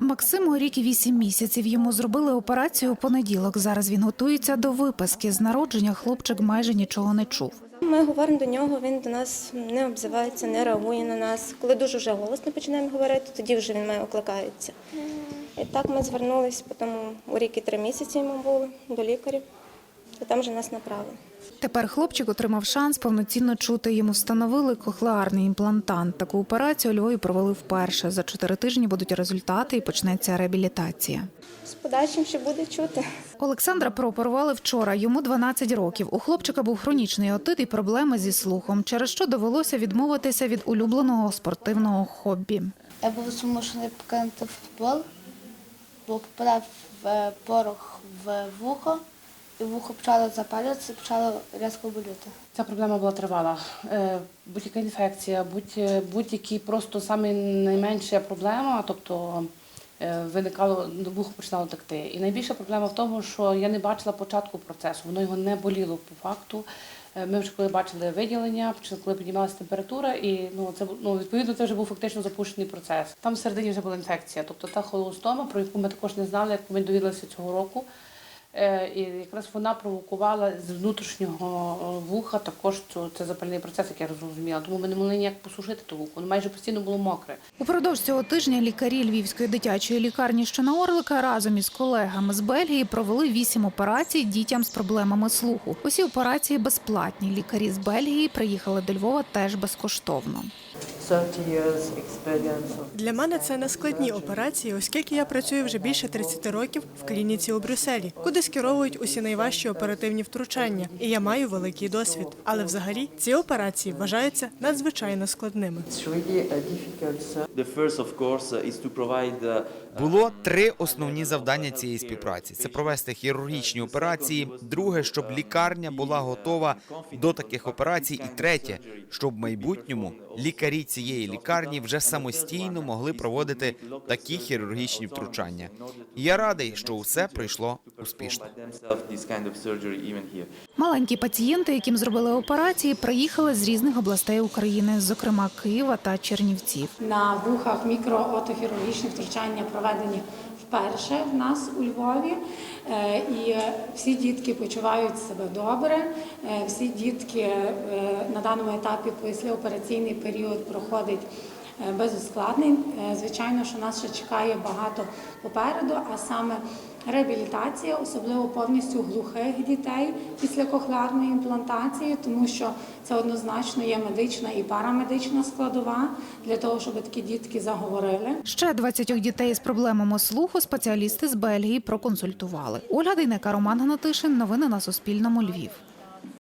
Максиму рік і вісім місяців. Йому зробили операцію у понеділок. Зараз він готується до виписки. З народження хлопчик майже нічого не чув. Ми говоримо до нього, він до нас не обзивається, не реагує на нас. Коли дуже вже голосно починаємо говорити, тоді вже він має окликається. І так ми звернулись, потім у рік і три місяці йому було до лікарів, і там вже нас направили. Тепер хлопчик отримав шанс повноцінно чути. Йому встановили кохлеарний імплантант. Таку операцію у Львові провели вперше. За чотири тижні будуть результати і почнеться реабілітація. З подальшим ще буде чути. Олександра прооперували вчора. Йому 12 років. У хлопчика був хронічний отит і проблеми зі слухом, через що довелося відмовитися від улюбленого спортивного хобі. Я був змушений покинути футбол, бо попадав в порох в вухо, і вухо почало запалюватися, почало різко боліти. Ця проблема була тривала. Е, Будь-яка інфекція, будь- будь-які просто саме найменша проблема, тобто е, виникало, вухо починало текти. І найбільша проблема в тому, що я не бачила початку процесу, воно його не боліло по факту. Е, Ми вже коли бачили виділення, коли піднімалася температура, і ну це ну відповідно це вже був фактично запущений процес. Там всередині вже була інфекція, тобто та холостома, про яку ми також не знали, як ми довідалися цього року. Е, І якраз вона провокувала з внутрішнього е, вуха також цю- це запальний процес, як я розуміла. Тому ми не могли ніяк посушити ту вухо. Майже постійно було мокре. Упродовж цього тижня лікарі Львівської дитячої лікарні, що на Орлика, разом із колегами з Бельгії провели вісім операцій дітям з проблемами слуху. Усі операції безплатні. Лікарі з Бельгії приїхали до Львова теж безкоштовно. 30 years experience of Для мене це не складні операції, оскільки я працюю вже більше 30 років в клініці у Брюсселі, куди скеровують усі найважчі оперативні втручання, і я маю великий досвід. Але взагалі ці операції вважаються надзвичайно складними. Uh, uh, Було три основні завдання цієї співпраці: це провести хірургічні операції. Друге, щоб лікарня була готова до таких операцій. І третє, щоб в майбутньому лікарі цієї лікарні вже самостійно могли проводити такі хірургічні втручання. І я радий, що усе пройшло успішно. Маленькі пацієнти, яким зробили операції, приїхали з різних областей України, зокрема Києва та Чернівців. На вухах мікроотохірургічні втручання проведені вперше в нас у Львові. Е, І всі дітки почувають себе добре. Е, Всі дітки е, на даному етапі післяопераційний період проходить без ускладнень. Звичайно, що нас ще чекає багато попереду, а саме реабілітація, особливо повністю глухих дітей після кохлеарної імплантації, тому що це однозначно є медична і парамедична складова для того, щоб такі дітки заговорили. Ще 20 дітей з проблемами слуху спеціалісти з Бельгії проконсультували. Ольга Дейнека, Роман Гнатишин. Новини на Суспільному. Львів.